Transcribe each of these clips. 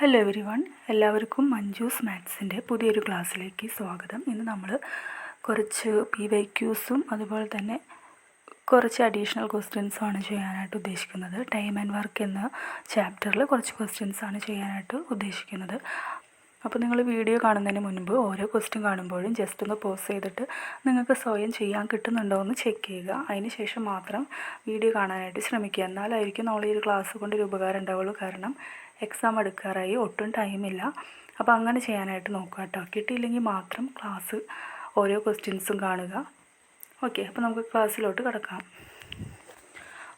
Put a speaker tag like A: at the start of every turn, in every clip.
A: Hello every one എല്ലാവർക്കും മഞ്ജൂസ് മാത്സിന്റെ പുതിയൊരു ക്ലാസ്സിലേക്ക് സ്വാഗതം. ഇന്ന് നമ്മൾ കുറച്ച് പി വൈ ക്യൂസും അതുപോലെ തന്നെ കുറച്ച് അഡീഷണൽ ക്വസ്റ്റ്യൻസുമാണ് ചെയ്യാനായിട്ട് ഉദ്ദേശിക്കുന്നത്. ടൈം ആൻഡ് വർക്ക് എന്ന ചാപ്റ്ററിൽ കുറച്ച് ക്വസ്റ്റ്യൻസാണ് ചെയ്യാനായിട്ട് ഉദ്ദേശിക്കുന്നത്. അപ്പോൾ നിങ്ങൾ വീഡിയോ കാണുന്നതിന് മുൻപ് ഓരോ ക്വസ്റ്റ്യൻ കാണുമ്പോഴും ജസ്റ്റ് ഒന്ന് പോസ് ചെയ്തിട്ട് നിങ്ങൾക്ക് സ്വയം ചെയ്യാൻ കിട്ടുന്നുണ്ടോ എന്ന് ചെക്ക് ചെയ്യുക. അതിന് ശേഷം മാത്രം വീഡിയോ കാണാനായിട്ട് ശ്രമിക്കുക. എന്നാലായിരിക്കും നമ്മൾ ഈ ഒരു ക്ലാസ് കൊണ്ട് ഒരു ഉപകാരം ഉണ്ടാവുള്ളൂ. കാരണം എക്സാം എടുക്കാറായി ഒട്ടും ടൈമില്ല അപ്പോൾ അങ്ങനെ ചെയ്യാനായിട്ട് നോക്കുക കേട്ടോ കിട്ടിയില്ലെങ്കിൽ മാത്രം ക്ലാസ് ഓരോ ക്വസ്റ്റ്യൻസും കാണുക. ഓക്കെ അപ്പോൾ നമുക്ക് ക്ലാസ്സിലോട്ട് കിടക്കാം.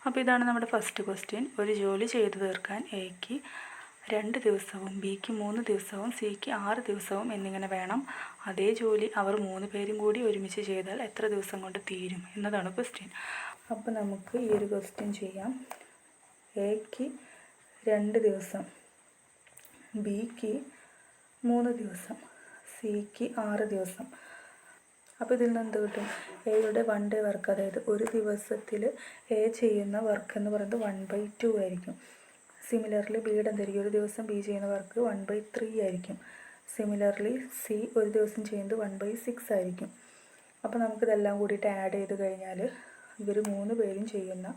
A: അപ്പോൾ ഇതാണ് നമ്മുടെ ഫസ്റ്റ് ക്വസ്റ്റ്യൻ ഒരു ജോലി ചെയ്തു തീർക്കാൻ എക്ക് രണ്ട് ദിവസവും ബിക്ക് മൂന്ന് ദിവസവും സിക്ക് ആറ് ദിവസവും എന്നിങ്ങനെ വേണം. അതേ ജോലി അവർ മൂന്ന് പേരും കൂടി ഒരുമിച്ച് ചെയ്താൽ എത്ര ദിവസം കൊണ്ട് തീരും എന്നതാണ് ക്വസ്റ്റ്യൻ അപ്പോൾ നമുക്ക് ഈ ഒരു ക്വസ്റ്റ്യൻ ചെയ്യാം. എക്ക് രണ്ട് ദിവസം. ബിക്ക് മൂന്ന് ദിവസം. സിക്ക് ആറ് ദിവസം. അപ്പോൾ ഇതിൽ നിന്ന് എന്ത് കിട്ടും? എയുടെ വൺ ഡേ വർക്ക് അതായത് ഒരു ദിവസത്തിൽ എ ചെയ്യുന്ന വർക്ക് എന്ന് പറയുന്നത് വൺ ബൈ ടു ആയിരിക്കും. സിമിലർലി ബിയുടെ എന്തായിരിക്കും ഒരു ദിവസം ബി ചെയ്യുന്ന വർക്ക് വൺ ബൈ ത്രീ ആയിരിക്കും. സിമിലർലി സി ഒരു ദിവസം ചെയ്യുന്നത് വൺ ബൈ സിക്സ് ആയിരിക്കും. അപ്പോൾ നമുക്കിതെല്ലാം കൂടിയിട്ട് ആഡ് ചെയ്ത് കഴിഞ്ഞാൽ ഇവർ മൂന്ന് പേരും ചെയ്യുന്ന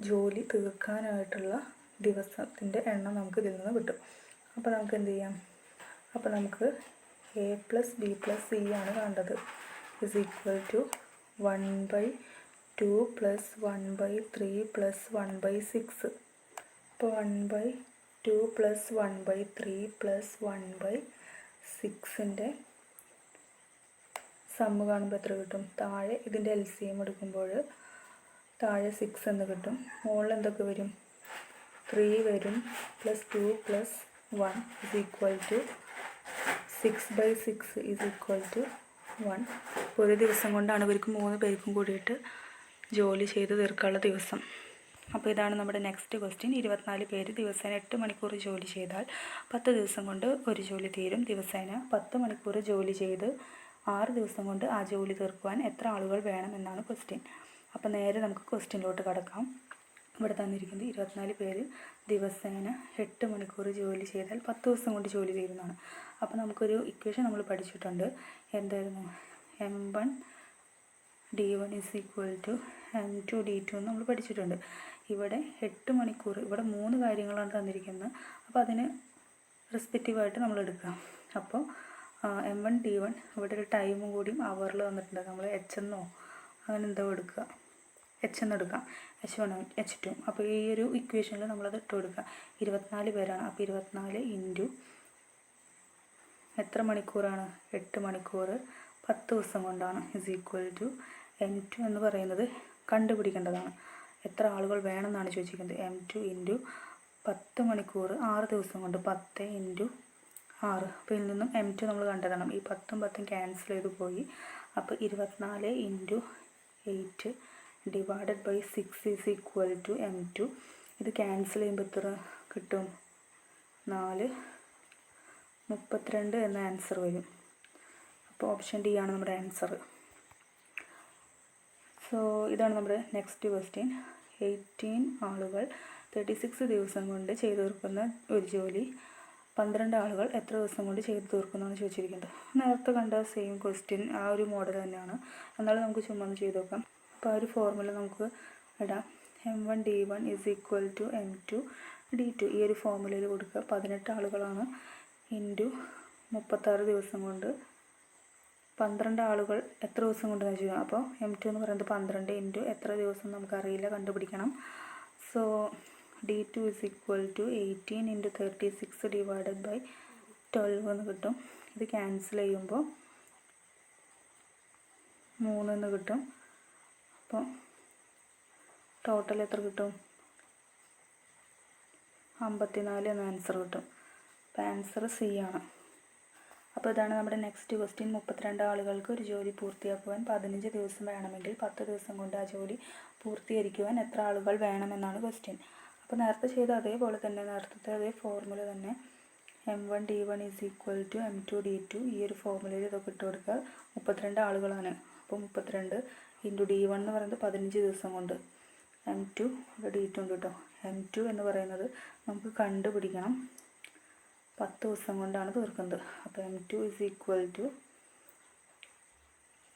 A: ജോലി തീർക്കാനായിട്ടുള്ള ദിവസത്തിന്റെ എണ്ണം നമുക്ക് ഇതിൽ നിന്ന് കിട്ടും. അപ്പോൾ നമുക്ക് എന്ത് ചെയ്യാം? അപ്പോൾ നമുക്ക് A plus B plus C ആണ് വേണ്ടത്. Is equal to one by two plus one by three plus one by six അപ്പോൾ one by two plus one by three plus one by സിക്സിന്റെ sum കാണുമ്പോൾ എത്ര കിട്ടും? താഴെ ഇതിന്റെ എൽ സി എം എടുക്കുമ്പോൾ താഴെ സിക്സ് എന്ന് കിട്ടും. മുകളിൽ എന്തൊക്കെ വരും? ത്രീ വരും plus two plus one is equal to six by six is equal to one ഒരു ദിവസം കൊണ്ടാണ് ഇവർക്ക് മൂന്ന് പേർക്കും കൂടിയിട്ട് ജോലി ചെയ്ത് തീർക്കാനുള്ള ദിവസം. അപ്പോൾ ഇതാണ് നമ്മുടെ നെക്സ്റ്റ് ക്വസ്റ്റ്യൻ ഇരുപത്തിനാല് പേര് ദിവസേന എട്ട് മണിക്കൂർ ജോലി ചെയ്താൽ പത്ത് ദിവസം കൊണ്ട് ഒരു ജോലി തീരും. ദിവസേന പത്ത് മണിക്കൂർ ജോലി ചെയ്ത് ആറ് ദിവസം കൊണ്ട് ആ ജോലി തീർക്കുവാൻ എത്ര ആളുകൾ വേണമെന്നാണ് ക്വസ്റ്റ്യൻ അപ്പോൾ നേരെ നമുക്ക് ക്വസ്റ്റ്യനിലോട്ട് കടക്കാം. ഇവിടെ തന്നിരിക്കുന്നത് ഇരുപത്തിനാല് പേര് ദിവസേന എട്ട് മണിക്കൂർ ജോലി ചെയ്താൽ പത്ത് ദിവസം കൊണ്ട് ജോലി ചെയ്യുന്നതാണ് അപ്പോൾ നമുക്കൊരു ഇക്വേഷൻ നമ്മൾ പഠിച്ചിട്ടുണ്ട്. എന്തായിരുന്നു? M one D one is equal to M two D two നമ്മൾ പഠിച്ചിട്ടുണ്ട്. ഇവിടെ എട്ട് മണിക്കൂർ ഇവിടെ മൂന്ന് കാര്യങ്ങളാണ് തന്നിരിക്കുന്നത്. അപ്പോൾ അതിന് റെസ്പെക്റ്റീവായിട്ട് നമ്മൾ എടുക്കാം. അപ്പോൾ എം വൺ ഡി വൺ ഇവിടെ ഒരു ടൈമും കൂടിയും അവറിൽ വന്നിട്ടുണ്ട് നമ്മൾ എച്ച് എന്നോ അങ്ങനെ എന്തോ എടുക്കുക. എച്ച് എന്ന് എടുക്കാം. എച്ച് വൺ എച്ച് ടു അപ്പോൾ ഈ ഒരു ഇക്വേഷനിൽ നമ്മളത് ഇട്ട് കൊടുക്കുക. ഇരുപത്തിനാല് പേരാണ്. അപ്പോൾ ഇരുപത്തിനാല് ഇന്റു എത്ര മണിക്കൂറാണ്? എട്ട് മണിക്കൂർ പത്ത് ദിവസം കൊണ്ടാണ്. Is equal to M two എന്ന് പറയുന്നത് കണ്ടുപിടിക്കേണ്ടതാണ്. എത്ര ആളുകൾ വേണമെന്നാണ് ചോദിച്ചിരിക്കുന്നത്. എം ടു ഇന്റു പത്ത് മണിക്കൂർ ആറ് ദിവസം കൊണ്ട് പത്ത് ഇന്റു ആറ്. അപ്പോൾ ഇതിൽ നിന്നും എം ടു നമ്മൾ കണ്ടെത്തണം. ഈ പത്തും പത്തും ക്യാൻസൽ ചെയ്ത് പോയി. അപ്പോൾ ഇരുപത്തിനാല് into eight divided by six is equal to M two ഇത് ക്യാൻസൽ ചെയ്യുമ്പോൾ എത്ര കിട്ടും? നാല്. മുപ്പത്തിരണ്ട് എന്ന ആൻസർ വരും. അപ്പോൾ ഓപ്ഷൻ ഡി ആണ് നമ്മുടെ ആൻസർ സോ ഇതാണ് നമ്മുടെ നെക്സ്റ്റ് ക്വസ്റ്റ്യൻ എയ്റ്റീൻ ആളുകൾ തേർട്ടി സിക്സ് ദിവസം കൊണ്ട് ചെയ്തു തീർക്കുന്ന ഒരു ജോലി. പന്ത്രണ്ട് ആളുകൾ എത്ര ദിവസം കൊണ്ട് ചെയ്തു തീർക്കുന്നതാണ് ചോദിച്ചിരിക്കുന്നത്. നേരത്തെ കണ്ട സെയിം ക്വസ്റ്റ്യൻ ആ ഒരു മോഡൽ തന്നെയാണ്. എന്നാലും നമുക്ക് ചുമ്മാ ഒന്ന് ചെയ്ത് നോക്കാം. അപ്പോൾ ആ ഒരു ഫോർമുല നമുക്ക് ഇടാം. M one D one is equal to M two D two ഈ ഒരു ഫോർമുലയിൽ കൊടുക്കുക. പതിനെട്ട് ആളുകളാണ് ഇന്റു മുപ്പത്താറ് ദിവസം കൊണ്ട്. പന്ത്രണ്ട് ആളുകൾ എത്ര ദിവസം കൊണ്ട് വെച്ചാൽ അപ്പോൾ എം ടു എന്ന് പറയുന്നത് പന്ത്രണ്ട് ഇന്റു എത്ര ദിവസം നമുക്കറിയില്ല കണ്ടുപിടിക്കണം. So D two is equal to eighteen into thirty six divided by twelve എന്ന് കിട്ടും. ഇത് ക്യാൻസൽ ചെയ്യുമ്പോൾ മൂന്നെന്ന് കിട്ടും. അപ്പോൾ ടോട്ടൽ എത്ര കിട്ടും? അമ്പത്തിനാല് എന്ന ആൻസർ കിട്ടും. അപ്പോൾ ആൻസർ സി ആണ്. അപ്പോൾ ഇതാണ് നമ്മുടെ നെക്സ്റ്റ് ക്വസ്റ്റ്യൻ മുപ്പത്തിരണ്ട് ആളുകൾക്ക് ഒരു ജോലി പൂർത്തിയാക്കുവാൻ പതിനഞ്ച് ദിവസം വേണമെങ്കിൽ പത്ത് ദിവസം കൊണ്ട് ആ ജോലി പൂർത്തീകരിക്കുവാൻ എത്ര ആളുകൾ വേണമെന്നാണ് ക്വസ്റ്റ്യൻ അപ്പോൾ നേരത്തെ ചെയ്ത അതേപോലെ തന്നെ നേരത്തെ അതേ ഫോർമുല തന്നെ M one D one is equal to M two D two ഈ ഒരു ഫോർമുലയിൽ ഇതൊക്കെ ഇട്ട് കൊടുക്കുക. മുപ്പത്തിരണ്ട് ആളുകളാണ്. അപ്പോൾ മുപ്പത്തിരണ്ട് ഇന്റു ഡി വൺ എന്ന് പറയുന്നത് പതിനഞ്ച് ദിവസം കൊണ്ട്. എം ടു ഇവിടെ ഡി ടു ഉണ്ട് കേട്ടോ എം ടു എന്ന് പറയുന്നത് നമുക്ക് കണ്ടുപിടിക്കണം. പത്ത് ദിവസം കൊണ്ടാണ് തീർക്കുന്നത്. അപ്പോൾ M two is equal to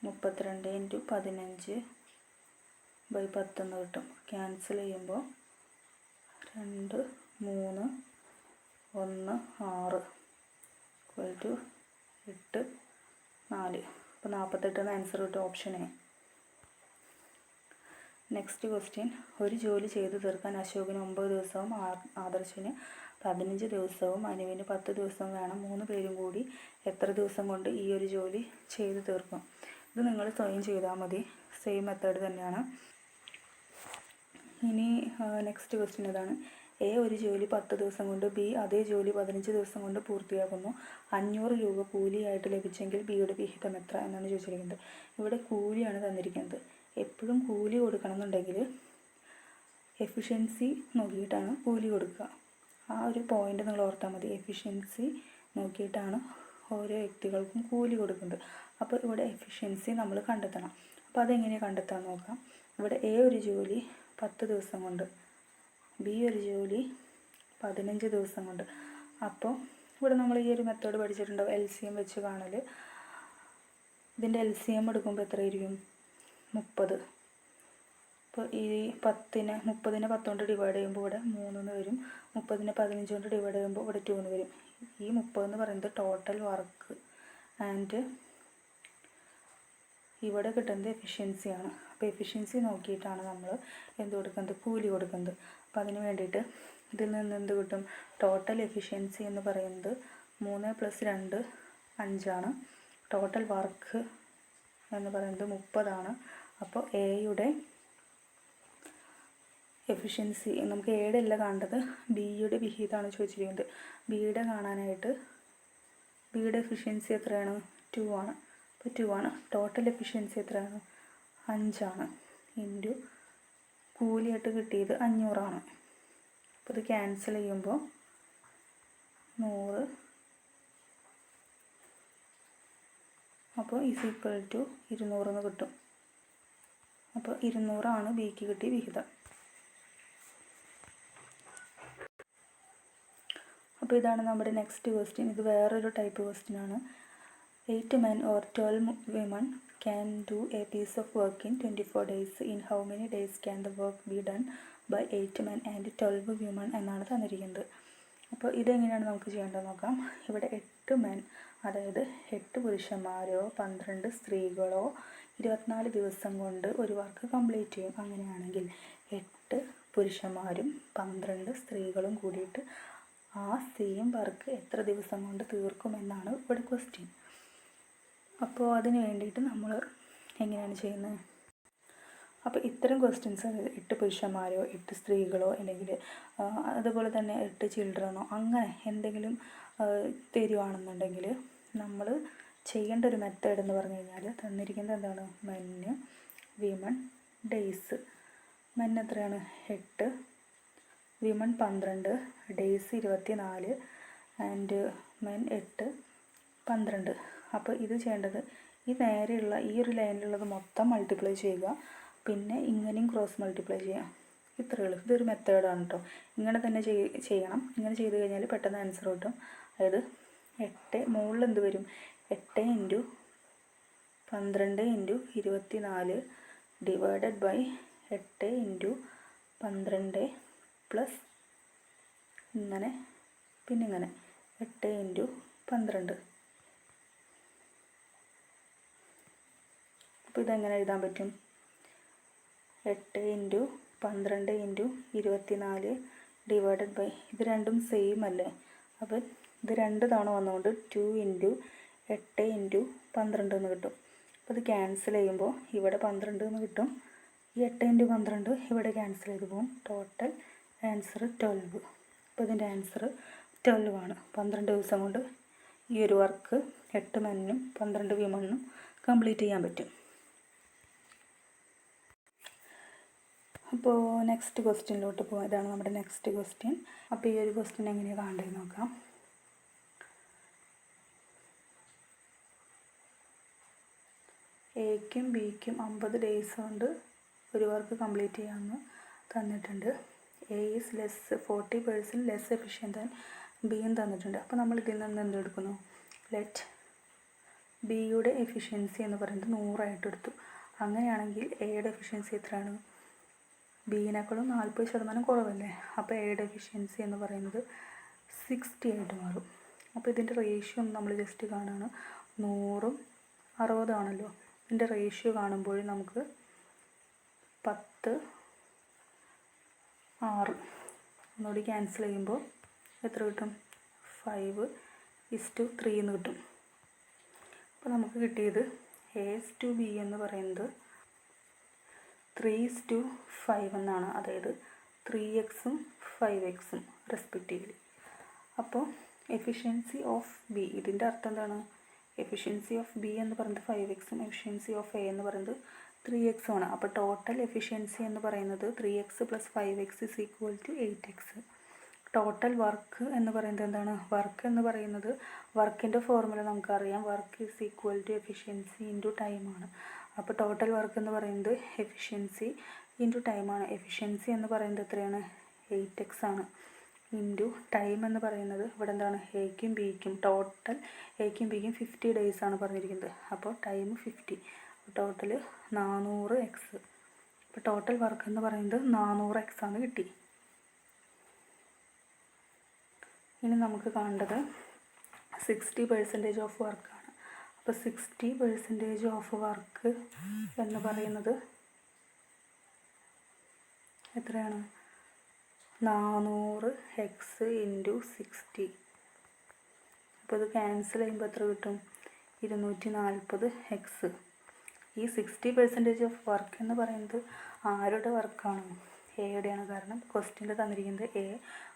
A: മുപ്പത്തിരണ്ട് ഇന്റു പതിനഞ്ച് ബൈ പത്തെന്ന് കിട്ടും. ക്യാൻസൽ ചെയ്യുമ്പോൾ രണ്ട് മൂന്ന് ഒന്ന് ആറ് ഈക്വൽ ടു എട്ട് നാല്. അപ്പോൾ നാൽപ്പത്തെട്ടെന്ന് ആൻസർ കിട്ടും ഓപ്ഷൻ നെക്സ്റ്റ് ക്വസ്റ്റ്യൻ ഒരു ജോലി ചെയ്തു തീർക്കാൻ അശോകിന് ഒമ്പത് ദിവസവും ആദർശിന് പതിനഞ്ച് ദിവസവും അനുവിന് പത്ത് ദിവസവും വേണം. മൂന്ന് പേരും കൂടി എത്ര ദിവസം കൊണ്ട് ഈ ഒരു ജോലി ചെയ്തു തീർക്കും? ഇത് നിങ്ങൾ സ്വയം ചെയ്താൽ മതി. സെയിം മെത്തേഡ് തന്നെയാണ്. ഇനി നെക്സ്റ്റ് ക്വസ്റ്റ്യൻ ഇതാണ്. എ ഒരു ജോലി പത്ത് ദിവസം കൊണ്ട് ബി അതേ ജോലി പതിനഞ്ച് ദിവസം കൊണ്ട് പൂർത്തിയാക്കുന്നു. അഞ്ഞൂറ് രൂപ കൂലിയായിട്ട് ലഭിച്ചെങ്കിൽ ബിയുടെ വിഹിതം എത്ര? എന്നാണ് ചോദിച്ചിരിക്കുന്നത്. ഇവിടെ കൂലിയാണ് തന്നിരിക്കുന്നത്. എപ്പോഴും കൂലി കൊടുക്കണം എന്നുണ്ടെങ്കിൽ എഫിഷ്യൻസി നോക്കിയിട്ടാണ് കൂലി കൊടുക്കുക. ആ ഒരു പോയിന്റ് നിങ്ങൾ ഓർത്താൽ മതി. എഫിഷ്യൻസി നോക്കിയിട്ടാണ് ഓരോ വ്യക്തികൾക്കും കൂലി കൊടുക്കുന്നത്. അപ്പോൾ ഇവിടെ എഫിഷ്യൻസി നമ്മൾ കണ്ടെത്തണം. അപ്പോൾ അതെങ്ങനെ കണ്ടെത്താൻ നോക്കാം. ഇവിടെ എ ഒരു ജോലി പത്ത് ദിവസം കൊണ്ട് ബി ഒരു ജോലി പതിനഞ്ച് ദിവസം കൊണ്ട്. അപ്പോൾ ഇവിടെ നമ്മൾ ഈ ഒരു മെത്തേഡ് പഠിച്ചിട്ടുണ്ടാവും. എൽ സി എം വെച്ച് കാണൽ ഇതിന്റെ എൽ സി എം എടുക്കുമ്പോൾ എത്രയായിരിക്കും മുപ്പത്. ഇപ്പോൾ ഈ പത്തിന് മുപ്പതിനെ പത്തുകൊണ്ട് ഡിവൈഡ് ചെയ്യുമ്പോൾ ഇവിടെ മൂന്നെന്ന് വരും. മുപ്പതിനെ പതിനഞ്ച് കൊണ്ട് ഡിവൈഡ് ചെയ്യുമ്പോൾ ഇവിടെ ടു വരും. ഈ മുപ്പത് എന്ന് പറയുന്നത് ടോട്ടൽ വർക്ക് ആൻഡ് ഇവിടെ കിട്ടുന്നത് എഫിഷ്യൻസിയാണ് അപ്പോൾ എഫിഷ്യൻസി നോക്കിയിട്ടാണ് നമ്മൾ എന്ത് കൊടുക്കുന്നത്? കൂലി കൊടുക്കുന്നത്. അപ്പോൾ അതിന് വേണ്ടിയിട്ട് ഇതിൽ നിന്ന് എന്ത് കിട്ടും? ടോട്ടൽ എഫിഷ്യൻസി എന്ന് പറയുന്നത് മൂന്ന് പ്ലസ് രണ്ട് അഞ്ചാണ്. ടോട്ടൽ വർക്ക് എന്ന് പറയുന്നത് മുപ്പതാണ്. അപ്പോൾ എയുടെ എഫിഷ്യൻസി നമുക്ക് എയുടെ അല്ല കാണേണ്ടത്. ബിയുടെ വിഹിതമാണ് ചോദിച്ചിരിക്കുന്നത്. ബിയുടെ കാണാനായിട്ട് ബിയുടെ എഫിഷ്യൻസി എത്രയാണ്? ടു ആണ്. അപ്പോൾ ടു ആണ്. ടോട്ടൽ എഫിഷ്യൻസി എത്രയാണ്? അഞ്ചാണ് ഇന്റു കൂലിയായിട്ട് കിട്ടിയത് അഞ്ഞൂറാണ് അപ്പോൾ ഇത് ക്യാൻസൽ ചെയ്യുമ്പോൾ നൂറ്. അപ്പോൾ ഈസ് ഈക്വൽ ടു ഇരുന്നൂറെന്ന് കിട്ടും. അപ്പോൾ ഇരുന്നൂറാണ് ബിക്ക് കിട്ടിയ വിഹിതം. അപ്പോൾ ഇതാണ് നമ്മുടെ നെക്സ്റ്റ് ക്വസ്റ്റ്യൻ ഇത് വേറൊരു ടൈപ്പ് ക്വസ്റ്റ്യൻ ആണ്. Eight men or twelve women can do a piece of work in twenty four days in how many days can the work be done by eight men and twelve women എന്നാണ് തന്നിരിക്കുന്നത്. അപ്പോൾ ഇതെങ്ങനെയാണ് നമുക്ക് ചെയ്യേണ്ടത് നോക്കാം. ഇവിടെ എട്ട് മെൻ അതായത് എട്ട് പുരുഷന്മാരോ പന്ത്രണ്ട് സ്ത്രീകളോ ഇരുപത്തിനാല് ദിവസം കൊണ്ട് ഒരു വർക്ക് കംപ്ലീറ്റ് ചെയ്യും. അങ്ങനെയാണെങ്കിൽ എട്ട് പുരുഷന്മാരും പന്ത്രണ്ട് സ്ത്രീകളും കൂടിയിട്ട് ആ സെയിം വർക്ക് എത്ര ദിവസം കൊണ്ട് തീർക്കുമെന്നാണ് ഇവിടെ ക്വസ്റ്റ്യൻ അപ്പോൾ അതിന് വേണ്ടിയിട്ട് നമ്മൾ എങ്ങനെയാണ് ചെയ്യുന്നത്? അപ്പോൾ ഇത്തരം ക്വസ്റ്റ്യൻസ് എട്ട് പുരുഷന്മാരോ എട്ട് സ്ത്രീകളോ അല്ലെങ്കിൽ അതുപോലെ തന്നെ എട്ട് ചിൽഡ്രനോ അങ്ങനെ എന്തെങ്കിലും തരുവാണെന്നുണ്ടെങ്കിൽ നമ്മൾ ചെയ്യേണ്ട ഒരു മെത്തേഡ് എന്ന് പറഞ്ഞു കഴിഞ്ഞാൽ തന്നിരിക്കുന്നത് എന്താണ്? മെന്ന് വിമൺ ഡേയ്സ് മെൻ എത്രയാണ്? എട്ട്. വിമൺ പന്ത്രണ്ട് ഡേയ്സ് ഇരുപത്തി നാല് ആൻഡ് മെൻ എട്ട് പന്ത്രണ്ട്. അപ്പോൾ ഇത് ചെയ്യേണ്ടത് ഈ നേരെയുള്ള ഈ ഒരു ലൈനിലുള്ളത് മൊത്തം മൾട്ടിപ്ലൈ ചെയ്യുക. പിന്നെ ഇങ്ങനെയും ക്രോസ് മൾട്ടിപ്ലൈ ചെയ്യാം. ഇത്രയേ ഉള്ളൂ. ഇതൊരു മെത്തേഡാണ് കേട്ടോ ഇങ്ങനെ തന്നെ ചെയ്യണം. ഇങ്ങനെ ചെയ്ത് കഴിഞ്ഞാൽ പെട്ടെന്ന് ആൻസർ കിട്ടും. അതായത് എട്ട് മുകളിൽ എന്ത് വരും? എട്ട് ഇന്റു പന്ത്രണ്ട് ഇന്റു ഇരുപത്തി നാല് ഡിവൈഡഡ് ബൈ എട്ട് ഇന്റു പന്ത്രണ്ട് പ്ലസ് ഇങ്ങനെ പിന്നെ ഇങ്ങനെ. എട്ട് ഇന്റു പന്ത്രണ്ട്. അപ്പോൾ ഇതെങ്ങനെ എഴുതാൻ പറ്റും? എട്ട് ഇന്റു പന്ത്രണ്ട് ഇന്റു ഇരുപത്തി നാല് ഡിവൈഡഡ് ബൈ ഇത് രണ്ടും സെയിം അല്ലേ? അപ്പോൾ ഇത് രണ്ട് തവണ വന്നുകൊണ്ട് ടു ഇന്റു എട്ട് ഇന്റു പന്ത്രണ്ട് എന്ന് കിട്ടും. അപ്പോൾ ഇത് ക്യാൻസൽ ചെയ്യുമ്പോൾ ഇവിടെ പന്ത്രണ്ട് എന്ന് കിട്ടും. ഈ എട്ട് ഇന്റു പന്ത്രണ്ട് ഇവിടെ ക്യാൻസൽ ചെയ്ത് പോകും. ടോട്ടൽ ആൻസർ ട്വൽവ് അപ്പോൾ ഇതിന്റെ ആൻസർ ട്വൽവ് ആണ്. പന്ത്രണ്ട് ദിവസം കൊണ്ട് ഈ ഒരു വർക്ക് എട്ട് മെന്നും പന്ത്രണ്ട് വിമണ്ണും കംപ്ലീറ്റ് ചെയ്യാൻ പറ്റും. അപ്പോൾ നെക്സ്റ്റ് ക്വസ്റ്റ്യനിലോട്ട് പോകാം ഇതാണ് നമ്മുടെ നെക്സ്റ്റ് ക്വസ്റ്റ്യൻ അപ്പോൾ ഈ ഒരു ക്വസ്റ്റ്യൻ എങ്ങനെയാണ് കാണേണ്ടത് നോക്കാം. എക്കും ബിക്കും അമ്പത് ഡേയ്സ് കൊണ്ട് ഒരു വർക്ക് കംപ്ലീറ്റ് ചെയ്യാമെന്ന് തന്നിട്ടുണ്ട്. A is less forty percent less efficient than ബിയും തന്നിട്ടുണ്ട്. അപ്പോൾ നമ്മൾ ഇതിൽ നിന്ന് എന്തെടുക്കുന്നു ലെറ്റ് ബിയുടെ എഫിഷ്യൻസി എന്ന് പറയുന്നത് നൂറായിട്ട് എടുത്തു. അങ്ങനെയാണെങ്കിൽ എയുടെ എഫിഷ്യൻസി എത്രയാണ്? ബിയിനേക്കാളും നാൽപ്പത് ശതമാനം കുറവല്ലേ? അപ്പോൾ എ ഡെഫിഷ്യൻസി എന്ന് പറയുന്നത് സിക്സ്റ്റി ആയിട്ട് മാറും. അപ്പോൾ ഇതിന്റെ റേഷ്യോ നമ്മൾ ജസ്റ്റ് കാണുകയാണ് നൂറും അറുപതാണല്ലോ ഇതിന്റെ റേഷ്യോ കാണുമ്പോൾ നമുക്ക് പത്ത് ആറ്. ഒന്നുകൂടി ക്യാൻസൽ ചെയ്യുമ്പോൾ എത്ര കിട്ടും? ഫൈവ് ഇസ് ടു ത്രീ എന്ന് കിട്ടും. അപ്പോൾ നമുക്ക് കിട്ടിയത് എസ് ടു ബി എന്ന് പറയുന്നത് ത്രീ ഇസ് ടു ഫൈവ് എന്നാണ്. അതായത് ത്രീ എക്സും ഫൈവ് എക്സും റെസ്പെക്റ്റീവ്ലി അപ്പോൾ എഫിഷ്യൻസി ഓഫ് ബി ഇതിന്റെ അർത്ഥം എന്താണ്? എഫിഷ്യൻസി ഓഫ് ബി എന്ന് പറയുന്നത് ഫൈവ് എക്സും എഫിഷ്യൻസി ഓഫ് എ എന്ന് പറയുന്നത് ത്രീ എക്സും ആണ്. അപ്പോൾ ടോട്ടൽ എഫിഷ്യൻസി എന്ന് പറയുന്നത് three X plus five X is equal to eight X total work എന്ന് പറയുന്നത് എന്താണ്? വർക്ക് എന്ന് പറയുന്നത് വർക്കിന്റെ ഫോർമുല നമുക്കറിയാം. Work is equal to efficiency into ടൈമാണ് അപ്പോൾ ടോട്ടൽ വർക്ക് എന്ന് പറയുന്നത് എഫിഷ്യൻസി ഇന്റു ടൈമാണ് എഫിഷ്യൻസി എന്ന് പറയുന്നത് എത്രയാണ്? എയ്റ്റ് എക്സ് ആണ്. ഇന്റു ടൈം എന്ന് പറയുന്നത് ഇവിടെ എന്താണ്? എക്കും ബിക്കും ടോട്ടൽ എക്കും ബിക്കും ഫിഫ്റ്റി ഡേയ്സ് ആണ് പറഞ്ഞിരിക്കുന്നത്. അപ്പോൾ ടൈം ഫിഫ്റ്റി ടോട്ടൽ നാനൂറ് എക്സ് അപ്പോൾ ടോട്ടൽ വർക്ക് എന്ന് പറയുന്നത് നാനൂറ് എക്സ് ആണ് കിട്ടി. ഇനി നമുക്ക് കാണേണ്ടത് സിക്സ്റ്റി പെർസെന്റേജ് ഓഫ് വർക്കാണ് അപ്പോൾ സിക്സ്റ്റി പെർസെന്റേജ് ഓഫ് വർക്ക് എന്ന് പറയുന്നത് എത്രയാണ്? നാനൂറ് എക്സ് ഇന്റു സിക്സ്റ്റി അപ്പോൾ ഇത് ക്യാൻസൽ ചെയ്യുമ്പോൾ എത്ര കിട്ടും? ഇരുന്നൂറ്റി നാൽപ്പത് എക്സ് ഈ സിക്സ്റ്റി പെർസെന്റേജ് ഓഫ് വർക്ക് എന്ന് പറയുന്നത് ആരുടെ വർക്കാണ് എയുടെയാണ് കാരണം ക്വസ്റ്റ്യനിൽ തന്നിരിക്കുന്നത് A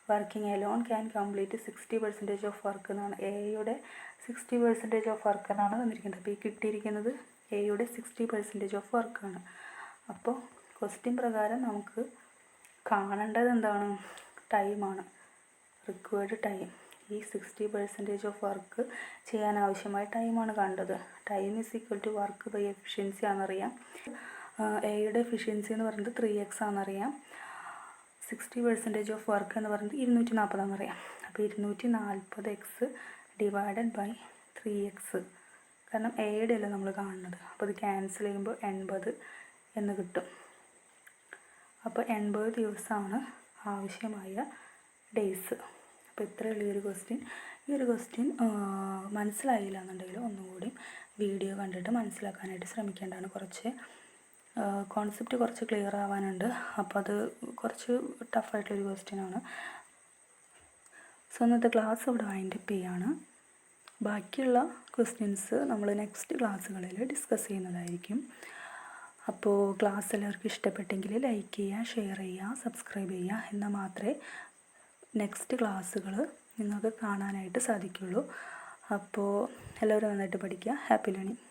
A: working alone can complete sixty percentage of work എന്നാണ് എ എയുടെ സിക്സ്റ്റി പെർസെന്റേജ് ഓഫ് വർക്ക് എന്നാണ് തന്നിരിക്കുന്നത് അപ്പോൾ ഈ കിട്ടിയിരിക്കുന്നത് എയുടെ സിക്സ്റ്റി പെർസെന്റേജ് ഓഫ് വർക്കാണ് അപ്പോൾ ക്വസ്റ്റ്യൻ പ്രകാരം നമുക്ക് കാണേണ്ടത് എന്താണ്? ടൈമാണ് റിക്വയർഡ് ടൈം ഈ സിക്സ്റ്റി പെർസെന്റേജ് ഓഫ് വർക്ക് ചെയ്യാൻ ആവശ്യമായ ടൈമാണ് കണ്ടത്. Time is equal to work by efficiency ആണെന്നറിയാം. എയുടെ എഫിഷ്യൻസി എന്ന് പറയുന്നത് ത്രീ എക്സ് ആണെന്നറിയാം. സിക്സ്റ്റി പെർസെന്റേജ് ഓഫ് വർക്ക് എന്ന് പറയുന്നത് ഇരുന്നൂറ്റി നാൽപ്പതാണെന്നറിയാം അപ്പോൾ ഇരുന്നൂറ്റി നാൽപ്പത് X divided by three X കാരണം എയുടെ അല്ല നമ്മൾ കാണുന്നത്. അപ്പോൾ ഇത് ക്യാൻസൽ ചെയ്യുമ്പോൾ എൺപത് എന്ന് കിട്ടും. അപ്പോൾ എൺപത് ദിവസമാണ് ആവശ്യമായ ഡേയ്സ് അപ്പോൾ ഇത്രയുള്ള ഈ ഒരു ക്വസ്റ്റ്യൻ ഈ ഒരു ക്വസ്റ്റ്യൻ മനസ്സിലായില്ല എന്നുണ്ടെങ്കിൽ ഒന്നുകൂടി വീഡിയോ കണ്ടിട്ട് മനസ്സിലാക്കാനായിട്ട് ശ്രമിക്കേണ്ടതാണ് കുറച്ച് കോൺസെപ്റ്റ് കുറച്ച് ക്ലിയർ ആവാനുണ്ട്. അപ്പോൾ അത് കുറച്ച് ടഫായിട്ടുള്ളൊരു ക്വസ്റ്റ്യനാണ് സോ ഇന്നത്തെ ക്ലാസ് ഇവിടെ വൈൻഡ് അപ്പ് ചെയ്യാണ്. ബാക്കിയുള്ള ക്വസ്റ്റ്യൻസ് നമ്മൾ നെക്സ്റ്റ് ക്ലാസ്സുകളിൽ ഡിസ്കസ് ചെയ്യുന്നതായിരിക്കും. അപ്പോൾ ക്ലാസ് എല്ലാവർക്കും ഇഷ്ടപ്പെട്ടെങ്കിൽ ലൈക്ക് ചെയ്യുക ഷെയർ ചെയ്യുക സബ്സ്ക്രൈബ് ചെയ്യുക എന്നാൽ മാത്രമേ നെക്സ്റ്റ് ക്ലാസ്സുകൾ നിങ്ങൾക്ക് കാണാനായിട്ട് സാധിക്കുള്ളൂ. അപ്പോൾ എല്ലാവരും നന്നായിട്ട് പഠിക്കുക. Happy learning